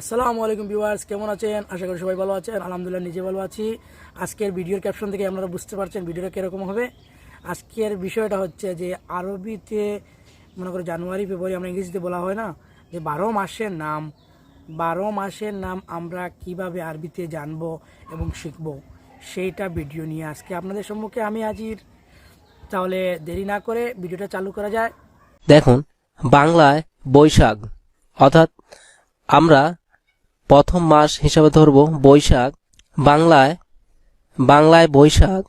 আসসালামু আলাইকুম ভিউয়ার্স, কেমন আছেন? আশা করি সবাই ভালো আছেন। আলহামদুলিল্লাহ, নিজে ভালো আছি। আজকের ভিডিওর ক্যাপশন থেকে আপনারা বুঝতে পারছেন ভিডিওটা কীরকম হবে। আজকের বিষয়টা হচ্ছে যে, আরবিতে মনে করো জানুয়ারি, ফেব্রুয়ারি আমরা ইংরেজিতে বলা হয় না, যে বারো মাসের নাম, বারো মাসের নাম আমরা কীভাবে আরবিতে জানব এবং শিখব, সেইটা ভিডিও নিয়ে আজকে আপনাদের সম্মুখে আমি হাজির। তাহলে দেরি না করে ভিডিওটা চালু করা যায়। দেখুন, বাংলায় বৈশাখ, অর্থাৎ আমরা প্রথম মাস হিসাবে ধরব বৈশাখ, বাংলায় বাংলায় বৈশাখ,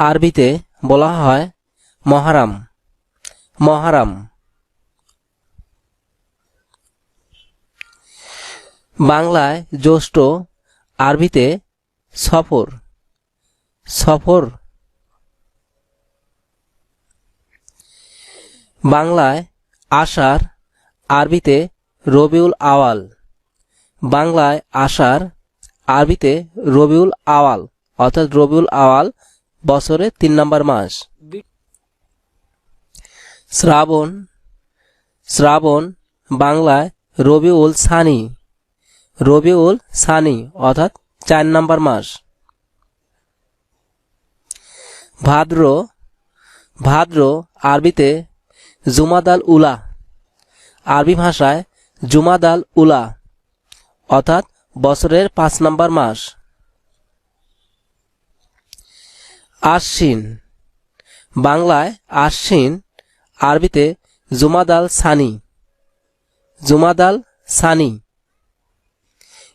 আরবিতে বলা হয় মহারাম মহারাম। বাংলায় জ্যৈষ্ঠ, আরবিতে সফর সফর। বাংলায় আষাঢ়, আরবিতে রবিউল আওয়াল। বাংলায় আষাঢ়, আরবিতে রবিউল আওয়াল, অর্থাৎ রবিউল আওয়াল বছরের তিন নম্বর মাস। শ্রাবণ শ্রাবণ বাংলায় রবিউল সানি রবিউল সানি, অর্থাৎ চার নম্বর মাস। ভাদ্র ভাদ্র আরবিতে জুমাদাল উলা আরবি ভাষায় জুমাদাল উলা, অর্থাৎ বছরের পাঁচ নম্বর মাস। আশ্বিন বাংলায় আশ্বিন আরবিতে জুমাদাল সানি। জুমাদাল সানি,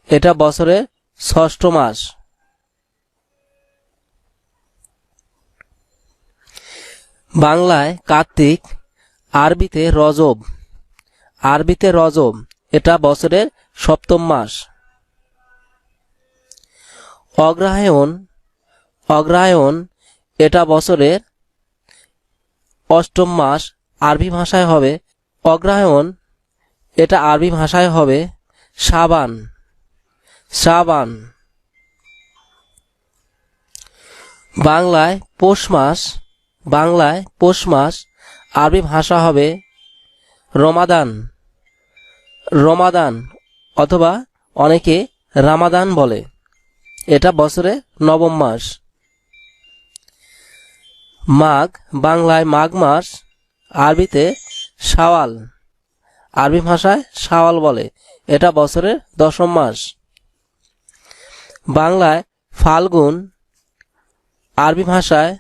এটা বছরের ষষ্ঠ মাস। বাংলায় কার্তিক, আরবিতে রজব। আরবিতে রজব, এটা বছরের সপ্তম মাস। অগ্রহায়ণ অগ্রহায়ণ, এটা বছরের অষ্টম মাস, আরবি ভাষায় হবে অগ্রহায়ণ, এটা আরবি ভাষায় হবে সাবান সাবান বাংলায় পৌষ মাস, বাংলায় পৌষ মাস, আরবি ভাষা হবে রমাদান। রমাদান অথবা অনেকে রামাদান বলে। এটা বছরে নবম মাস। মাঘ, বাংলায় মাঘ মাস, আরবিতে শাওয়াল। আরবি ভাষায় শাওয়াল বলে। এটা বছরের দশম মাস। বাংলায় ফাল্গুন, আরবি ভাষায়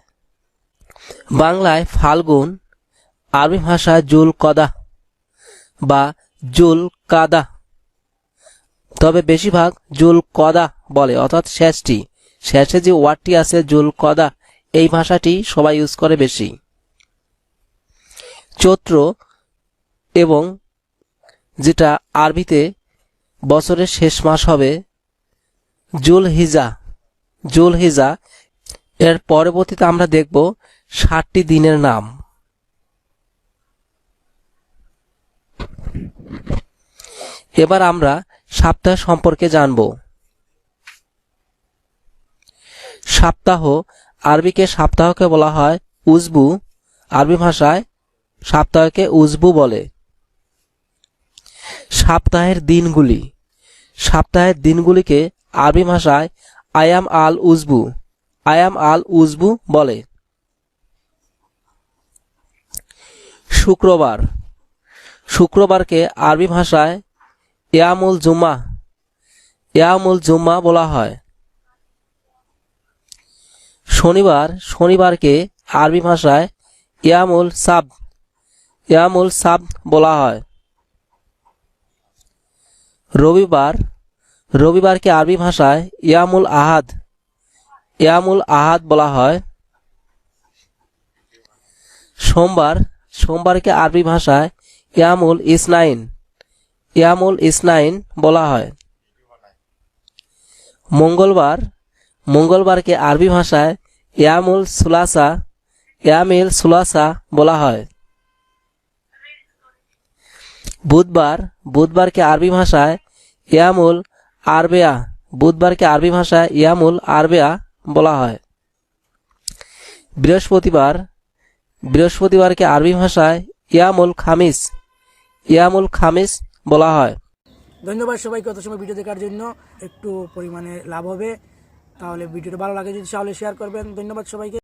বাংলায় ফাল্গুন, আরবি ভাষায় জুল কদা বা জুল কাদা। তবে বেশিরভাগ জুল কদা বলে, অর্থাৎ শেষটি শেষে যে ওয়ার্ডটি আছে, জুল কদা, এই ভাষাটি সবাই ইউজ করে বেশি। চৈত্র এবং যেটা আরবিতে বছরের শেষ মাস হবে, জুল হিজা। জুল হিজা, এর পরবর্তীতে আমরা দেখব ষাটটি দিনের নাম। এবার আমরা সপ্তাহ সম্পর্কে জানব। সপ্তাহ আরবিকে সপ্তাহকে বলা হয় উজবু, আরবি ভাষায় সপ্তাহকে উজবু বলে। সপ্তাহের দিনগুলি। সপ্তাহের দিনগুলিকে আরবি ভাষায় আয়াম আল উজবু, আয়াম আল উজবু বলে। শুক্রবার। শুক্রবারকে আরবি ভাষায় ইয়ামুল জুম্মা ইয়ামুল জুম্মা বলা হয়। শনিবার, শনিবারকে আরবি ভাষায় ইয়ামুল সাব। ইয়ামুল সাব বলা হয়। রবিবার, রবিবারকে আরবি ভাষায় ইয়ামুল আহাদ। ইয়ামুল আহাদ বলা হয়। সোমবার, সোমবারকে আরবি ভাষায় ইয়ামুল ইসনাইন। ইয়ামুল ইসনাইন বলা হয়। মঙ্গলবার, মঙ্গলবারকে আরবি ভাষায় ইয়ামুল সুলাসা, ইয়ামিল সুলাসা বলা হয়। বুধবার, বুধবারকে আরবি ভাষায় ইয়ামুল আরবেয়া, বুধবারকে আরবি ভাষায় ইয়ামুল আরবেয়া বলা হয়। বৃহস্পতিবার, বৃহস্পতিবারকে আরবি ভাষায় ইয়ামুল খামিস ইয়ামুল খামিস বলা হয়। ধন্যবাদ সবাইকে, অত সময় ভিডিও দেখার জন্য। একটু পরিমাণে লাভ হবে, তাহলে ভিডিওটা ভালো লাগে যদি তাহলে শেয়ার করবেন। ধন্যবাদ সবাইকে।